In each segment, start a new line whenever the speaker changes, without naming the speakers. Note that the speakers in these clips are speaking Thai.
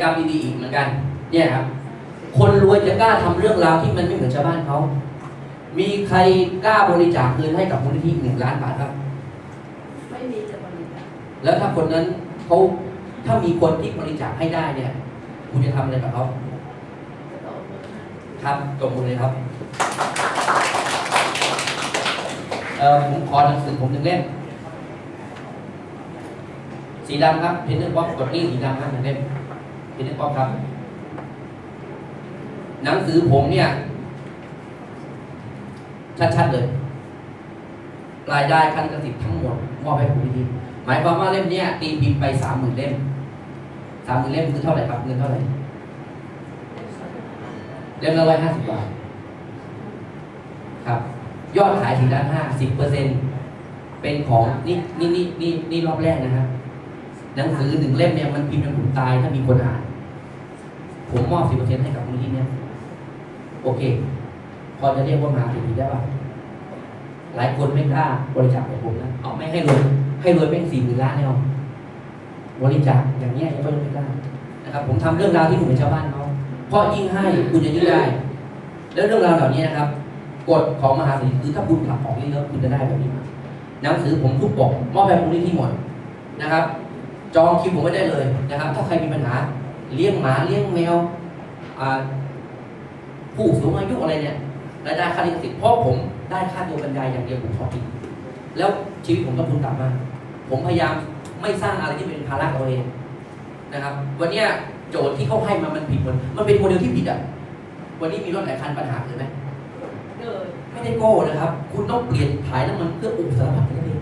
กรรมดีๆอีกเหมือนกัน เนี่ยครับ คนรวยจะกล้าทำเรื่องราวที่มันไม่เหมือนชาวบ้านเขา มีใครกล้าบริจาคเงินให้กับมูลนิธิหนึ่งล้านบาทครับ
ไม่มีจะบริจาค
แล้วถ้าคนนั้นเขาถ้ามีคนที่บริจาคให้ได้เนี่ย คุณจะทำอะไรกับเขา
จะต่อเงินให้
ครับตบมือเลยครับเอ่อผมขอหนังสือผมหนึ่งเล่มสีดำครับเพนเนอร์ป๊อปกดนี่สีดำครับหนึ่งเล่ม เพนเนอร์ป๊อปครับ หนังสือผมเนี่ย ชัดๆเลย รายได้ขั้นกสิทธิ์ทั้งหมดมอบให้ผมทีหมายความว่าเล่มเนี้ยตีพิมพ์ไปสามหมื่นเล่มสามหมื่นเล่มคือเท่าไหร่ครับเงินเท่าไหร่เล่มละร้อยห้าสิบบาทครับ ยอดขายสี่ล้านห้าสิบเปอร์เซ็นเป็นของนี่นี่นี่นี่นี่รอบแรกนะครับหนังสือหนึ่งเล่มเนี่ยมันพิมพ์จนผมตายถ้ามีคนอ่าน ผมมอบสิบเปอร์เซ็นให้กับมูลนิธิเนี่ยโอเค พอจะเรียกว่ามหาเศรษฐีได้ป่ะหลายคนไม่กล้าบริจาคกับผมนะเอาไม่ให้รวยให้รวยเป็นสี่หมื่นล้านเลยเอาบริจาคอย่างเงี้ยยังไม่กล้านะครับ ผมทำเรื่องราวที่หมือนชาวบ้านเขาเพราะยิ่งให้คุณจะยิ่งได้ แล้วเรื่องราวเหล่านี้นะครับกฎของมหาเศรษฐีคือถ้าคุณผลักออกเยอะคุณจะได้แบบนี้มาหนังสือผมทุกปกมอบให้มูลนิธิหมดนะครับ จองคิวผมไม่ได้เลยนะครับ ถ้าใครมีปัญหา เลี้ยงหมาเลี้ยงแมวผู้สูงอายุอะไรเนี่ยรายได้ค่าลิขสิทธิ์เพราะผมได้ค่าตัวบรรยายอย่างเดียวผมขอกินแล้วชีวิตผมต้องทุนต่ำมาก ผมพยายามไม่สร้างอะไรที่เป็นภาระตัวเองนะครับ วันนี้โจทย์ที่เขาให้มามันผิดหมดมันเป็นโมเดลที่ผิดอะวันนี้มีรถหลายคันปัญหาคือไหมไม่ได้โก้นะครับ คุณต้องเปลี่ยนถ่ายน้ำมันเครื่องอุปสารพัดนั่นเอง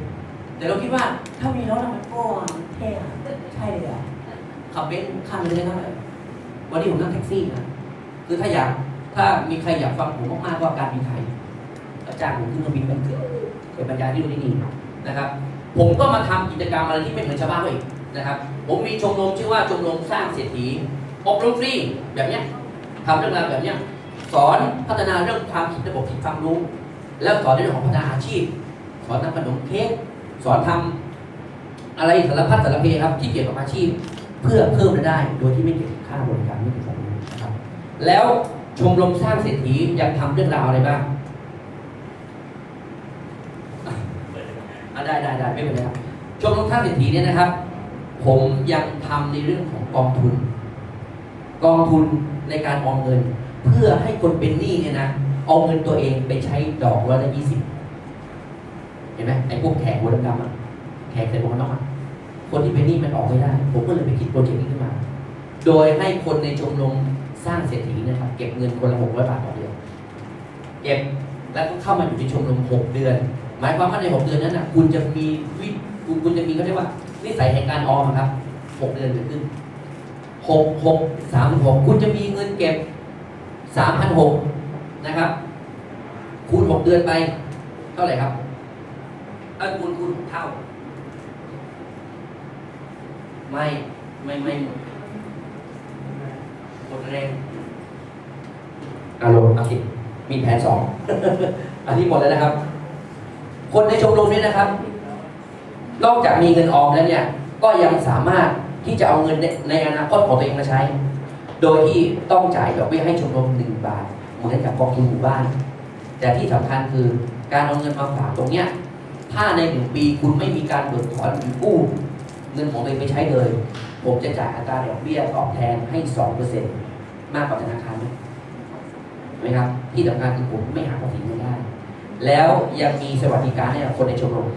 แต่เราคิดว่าถ้ามีรถน้ำมันโก้อะมันเท่ใช่เลยอะ ขับเบนซ์ข้ามไปเลยเท่าไหร่วันนี้ผมนั่งแท็กซี่นะคือถ้าอยากถ้ามีใครอยากฟังผมมากๆว่าการบินไทยก็จ้างผมขึ้นเครื่องบินไปเป็นบรรยายที่ดูดีๆนะครับ ผมก็มาทำกิจกรรมอะไรที่ไม่เหมือนชาวบ้านเขาอีกนะครับ ผมมีชมรมชื่อว่าชมรมสร้างเศรษฐีอบรมฟรีแบบเนี้ยทำเรื่องราวแบบเนี้ยสอนพัฒนาเรื่องความคิดระบบคิดความรู้ แล้วสอนเรื่องของพัฒนาอาชีพ สอนทำขนมเค้กสอนทำอะไรสารพัดสารเพครับที่เกี่ยวกับอาชีพ เพื่อเพิ่มรายได้ โดยที่ไม่เก็บค่าบริการไม่เก็บของนะครับ แล้วชมรมสร้างเศรษฐียังทำเรื่องราวอะไรบ้างอะได้ได้ได้ไม่เป็นไรครับชมรมสร้างเศรษฐีเนี่ยนะครับ ผมยังทำในเรื่องของกองทุน กองทุนในการออมเงิน เพื่อให้คนเป็นหนี้เนี่ยนะเอาเงินตัวเองไปใช้ดอกร้อยละยี่สิบเห็นไหมไอ้พวกแขกหัวดำๆอะแขกใส่หมวกนอกอะ คนที่เป็นหนี้มันออกไม่ได้ ผมก็เลยไปคิดโปรเจกต์นี้ขึ้นมา โดยให้คนในชมรมสร้างเศรษฐีนะครับเก็บเงินคนละหกร้อยบาทต่อเดือนเก็บแล้วก็เข้ามาอยู่ในชมรมหกเดือน หมายความว่าในหกเดือนนั้นนะคุณจะมีวิคุณคุณจะมีเขาเรียกว่านิสัยแห่งการออมครับหกเดือนเกิดขึ้นหกหกสามหกคุณจะมีเงินเก็บสามพันหกนะครับ คูณหกเดือนไป เท่าไหร่ครับเออคูณคูณเท่า ไม่ไม่ไม่หมดหมดแรงอารมณ์โอเคมีแผนสองอันนี้หมดแล้วนะครับ คนในชมรมนี้นะครับ นอกจากมีเงินออมแล้วเนี่ย ก็ยังสามารถที่จะเอาเงินในในอนาคตของตัวเองมาใช้ โดยที่ต้องจ่ายดอกเบี้ยให้ชมรมหนึ่งบาทเหมือนกับกองทุนหมู่บ้าน แต่ที่สำคัญคือการเอาเงินมาฝากตรงเนี้ยถ้าในหนึ่งปีคุณไม่มีการเบิกถอนหรือกู้ เงินของเองไปใช้เลย ผมจะจ่ายอัตราดอกเบี้ยตอบแทนให้สองเปอร์เซ็นต์มากกว่าธนาคารไหมไหมครับ ที่สำคัญคือผมไม่หักภาษีเงินได้ แล้วยังมีสวัสดิการให้กับคนในชมรม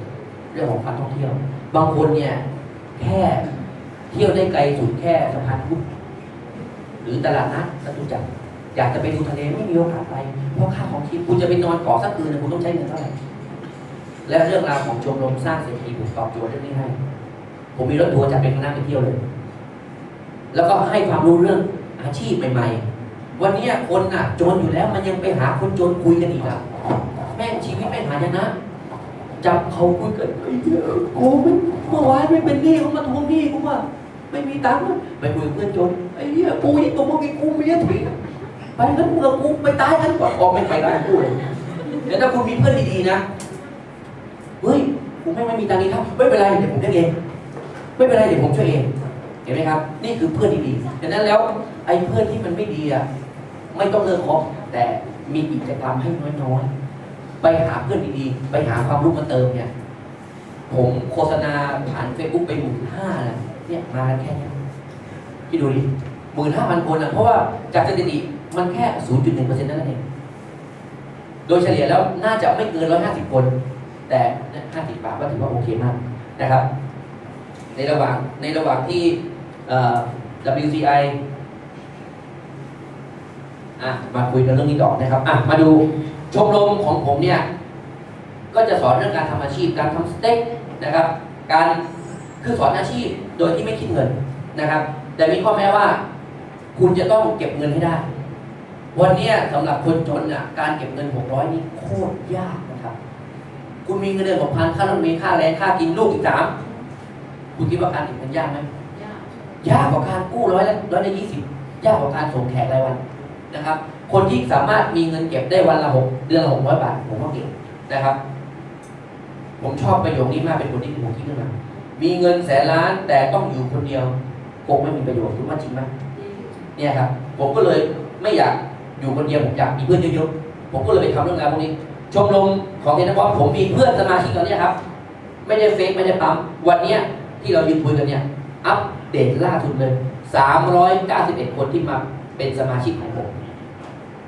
เรื่องของการท่องเที่ยว บางคนเนี่ยแค่เที่ยวได้ไกลสุดแค่สะพานพุทธหรือตลาดนัดจตุจักรอยากจะไปดูทะเลไม่มีโอกาสไป เพราะค่าของชีพคุณจะไปนอนเกาะสักคืนนะคุณต้องใช้เงินเท่าไหร่และเรื่องราวของชมรมสร้างเศรษฐีผมตอบโจทย์เรื่องนี้ให้ ผมมีรถทัวร์จัดเป็นคณะไปเที่ยวเลย แล้วก็ให้ความรู้เรื่องอาชีพใหม่ ๆ วันนี้คนน่ะจนอยู่แล้วมันยังไปหาคนจนคุยกันอีกอะแม่งชีวิตไม่หายนะจับเขาคุยกันไอ้เหี้ยกูไม่เมื่อวานไม่เป็นหนี้เขามาทวงหนี้กูว่าไม่มีตังค์ไปคุยกับเพื่อนจนไอ้เหี้ยกูยิ่งกว่ามึงอีกกูเมียทิ้งไปงั้นมึงกับกูไปตายกันก่อนออกไม่ไปได้กูเลยเดี๋ยวถ้าคุณมีเพื่อนดีๆนะเฮ้ยกูไม่ไม่มีตังค์นี่ครับไม่เป็นไรเดี๋ยวผมเลี้ยงเอง ไม่เป็นไรเดี๋ยวผมช่วยเองเห็นไหมครับ นี่คือเพื่อนที่ดีดังนั้นแล้วไอ้เพื่อนที่มันไม่ดีอะไม่ต้องเลิกคบแต่มีกิจกรรมให้น้อยๆไปหาเพื่อนดีๆไปหาความรู้มาเติมเนี่ย ผมโฆษณาผ่านเฟซบุ๊กไปหมื่นห้านะเนี่ยมาแค่เนี้ยพี่ดูดิหมื่นห้าพันคนอะเพราะว่าจากสถิติมันแค่ศูนย์จุดหนึ่งเปอร์เซ็นต์นั่นเองโดยเฉลี่ยแล้วน่าจะไม่เกินร้อยห้าสิบคน แต่ห้าสิบบาทก็ถือว่าโอเคมากนะครับ ในระหว่างในระหว่างที่ WCI อะมาคุยกันเรื่องนี้ต่อนะครับอะมาดูชมรมของผมเนี่ย ก็จะสอนเรื่องการทำอาชีพ การทำสเต็กนะครับ การคือสอนอาชีพโดยที่ไม่คิดเงินนะครับ แต่มีข้อแม้ว่า คุณจะต้องเก็บเงินให้ได้ วันนี้สำหรับคนจนอะการเก็บเงิน 600 นี่โคตรยากนะครับ คุณมีเงินเดือน6,000ค่าน้ำมันค่าแรงค่ากินลูกอีกสาม คุณคิดว่าการเก็บเงินยากไหม
ยาก
ยากกว่าการกู้ร้อยละร้อยละยี่สิบยากกว่าการส่งแขกรายวันนะครับ คนที่สามารถมีเงินเก็บได้วันละหกเดือนละหกร้อยบาทผมว่าเก่งนะครับ ผมชอบประโยคนี้มากเป็นคนที่ผมคิดขึ้นมามีเงินแสนล้านแต่ต้องอยู่คนเดียวคงไม่มีประโยชน์คุณว่าจริงไหม
ดี
เนี่ยครับ ผมก็เลยไม่อยากอยู่คนเดียวผมอยากมีเพื่อนเยอะๆผมก็เลยไปทำเรื่องราวพวกนี้ ชมรมของเทนนิสบอลผมมีเพื่อนสมาชิกตอนเนี้ยครับ ไม่ได้เฟซไม่ได้ปั๊มวันเนี้ย ที่เรายืนคุยกันเนี่ยอัปเดตล่าสุดเลย 391 คนที่มาเป็นสมาชิกของผม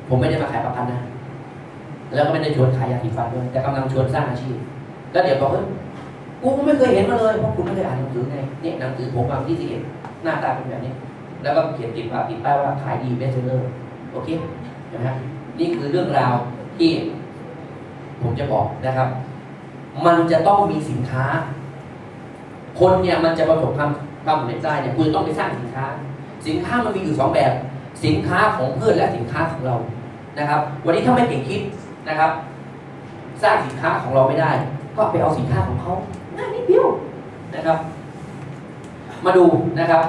ผมไม่ได้มาขายประกันนะ แล้วก็ไม่ได้ชวนขายยาสีฟันด้วย แต่กำลังชวนสร้างอาชีพ แล้วเดี๋ยวบอกเฮ้ยกูไม่เคยเห็นมาเลย เพราะคุณไม่ได้อ่านหนังสือไงเนี่ยหนังสือผมบางที่สิเอ็ดหน้าตาเป็นแบบนี้ แล้วก็เขียนติดว่าติดป้ายว่าขายดีเบสเซอร์โอเคนะฮะนี่คือเรื่องราวที่ผมจะบอกนะครับ มันจะต้องมีสินค้า คนเนี่ยมันจะประสบความความสำเร็จได้เนี่ยคุณต้องไปสร้างสินค้า สินค้ามันมีอยู่สองแบบ สินค้าของเพื่อนและสินค้าของเรานะครับ วันนี้ถ้าไม่เก่งคิดนะครับ สร้างสินค้าของเราไม่ได้ ก็ไปเอาสินค้าของเขาง่ายนิดเดียวนะครับ มาดูนะครับ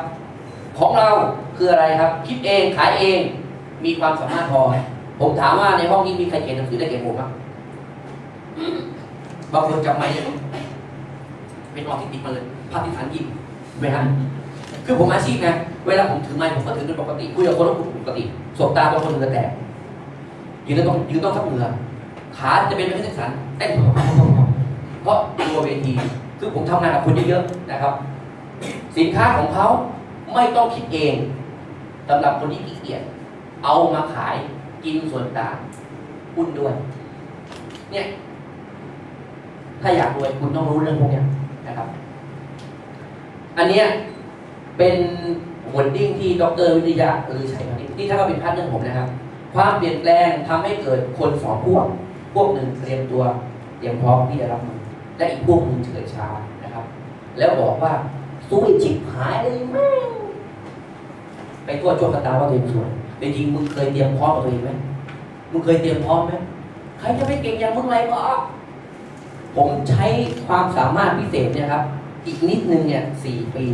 ของเราคืออะไรครับ คิดเองขายเองมีความสามารถพอผมถามว่าในห้องนี้มีใครเขียนหนังสือได้เก่งผมบ้างบางคนจำไม่ได้เป็นออทิสติกมาเลย ภาพที่ฐานยิบไหมฮะคือผมอาชีพไงเวลาผมถือไม้ผมก็ถือเป็นปกติคุยกับคนก็ปกติสบตาบางคนเหงื่อแตกยืนต้องยืนต้องทับเหงื่อขาจะเป็นไม่ใช่สันเต้นเพราะตัวเวทีคือผมทำงานกับคนเยอะๆนะครับ สินค้าของเขาไม่ต้องคิดเองสำหรับคนที่ขี้เกียจเอามาขายกินส่วนต่างหุ้นด้วย เนี่ย ถ้าอยากรวยคุณต้องรู้เรื่องพวกนี้นะครับ อันเนี้ยเป็นวอร์ดิ้งที่ดรวิทยาหรือชัยพานิชนี่ถ้าก็เป็นพาร์ทเนอร์ผมนะครับ ความเปลี่ยนแปลงทำให้เกิดคนสองพวก พวกหนึ่งเตรียมตัวเตรียมพร้อมที่จะรับมือและอีกพวกหนึ่งเฉื่อยช้านะครับ แล้วบอกว่าสู้ไอ้จิบหายเลยแม่งไปทั่วโชคชะตาว่าตัวเองสวยแต่จริงมึงเคยเตรียมพร้อมกับตัวเองไหมมึงเคยเตรียมพร้อมไหมใครจะไม่เก่งอย่างมึงไรก็ผมใช้ความสามารถพิเศษเนี่ยครับ อีกนิดนึงเนี่ยสี่ปี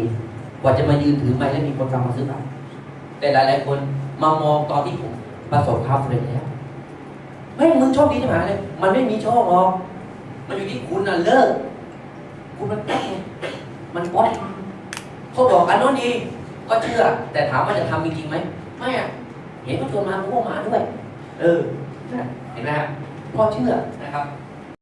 กว่าจะมายืนถือไม้แล้วมีคนฟังมาซื้อบัตรแต่หลาย ๆ คนมามองตอนที่ผมประสบความสำเร็จแล้วเฮ้ยมึงโชคดีใช่ไหมเลยมันไม่มีโชคหรอกมันอยู่ที่คุณน่ะเลิก คุณมันแกไงมันป๊อดเขาบอกอันโน้นดี ก็เชื่อ แต่ถามว่าจะทำจริงไหมไม่อะเห็นเขาชวนมากูก็มาด้วย เออเห็นไหมฮะพอเชื่อนะครับ